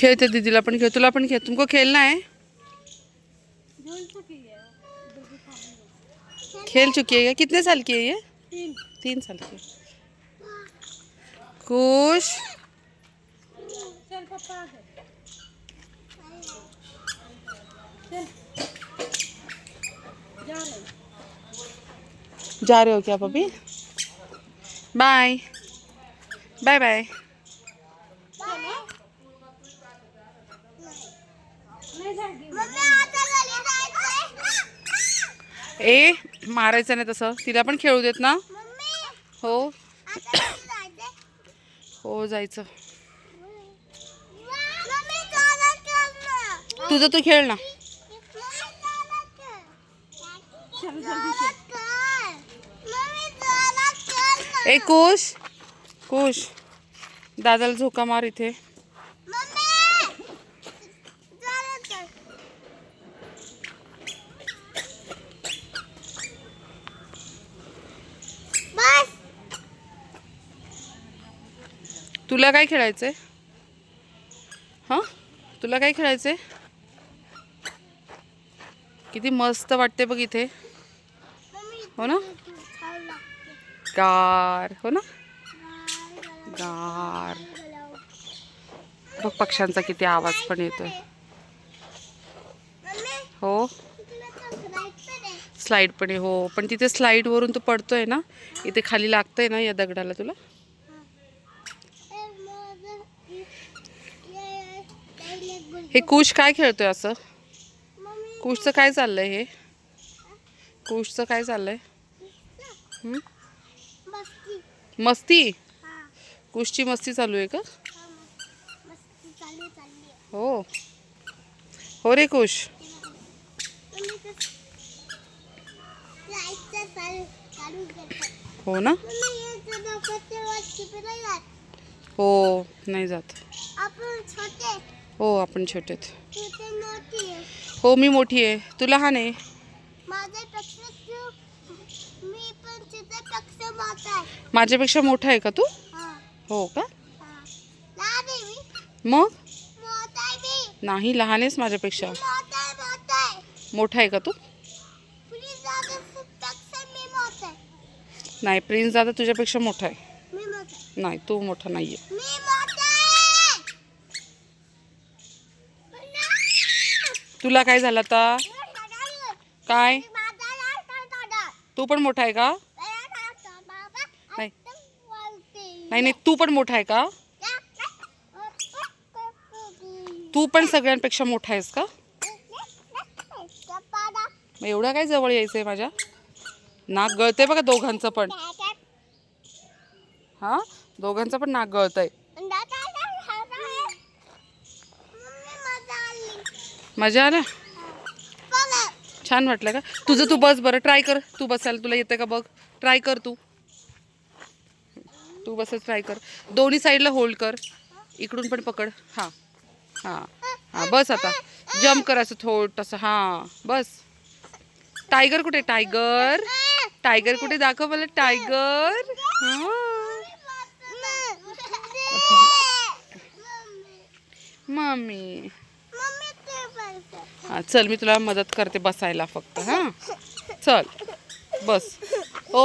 खेळते दीदीला पण खेळ, तुला पण खेळ, तुमको खेलना है खेल चुकी है कितने साल की है ये? तीन साल की खुश? जा रहे हो क्या पपी बाय बाय बाय ए मारायचं नाही तसं. तिला पण खेळू देत ना. हो. हो जायचं. तुझं तू खेळ ना. ए कुश. कुश. दादाला झोका मार इथे बस तुला काय खेळायचं आहे हां? तुला काय खेळायचं आहे किती मस्त वाटते बघ इथे. हो ना? गार. हो ना? गार. बघ पक्ष्यांचा किती आवाज पण येतोय. हो? स्लाईड पण आहे. हो पण तिथे स्लाईड वरून तू पडतोय ना? इथे खाली लागतंय ना या दगडाला तुला? हे कुश काय खेळतोय असं? कुशचं काय चाललंय हे? कुशचं काय चाललंय? मस्ती. कुशची मस्ती चालू आहे का? हो हो. रे कुश. हो ना? हो नाही जात. आपण छोटे हो आपण छोटे हो मी मोठी आहे. तू लहान आहे. माझ्यापेक्षा मोठा आहे का तू? हा. हो का? मग? नाही लहान आहेस माझ्यापेक्षा. मोठा आहे का तू? नाही प्रिन्स दादा तुझ्यापेक्षा मोठा आहे. नाही तू मोठा नाही आहे तुला काय झालं आता? काय? तू पण मोठा आहे का? नाही. नाही नाही तू पण मोठा आहे का? तू पण सगळ्यांपेक्षा मोठा आहेस का? मग एवढा काय जवळ यायचं आहे माझ्या? नाक गळतंय बघा दोघांचं पण. हां? दोघांचं पण नाक गळतंय. मजा आल्या छान वाटलं का? तुझं तू बस बरं ट्राय कर. तू बसायला तुला येतं का बघ? ट्राय कर तू. तू बसच ट्राय कर. दोन्ही साईडला होल्ड कर. इकडून पण पकड. हां. हां. हां बस आता. जम्प कर असं थोडंसं. हां बस. टायगर कुठे? टायगर टायगर कुठे? दाखव मला टायगर. मम्मी. हां चल मी तुला मदत करते बसायला फक्त हां? चल बस. ओ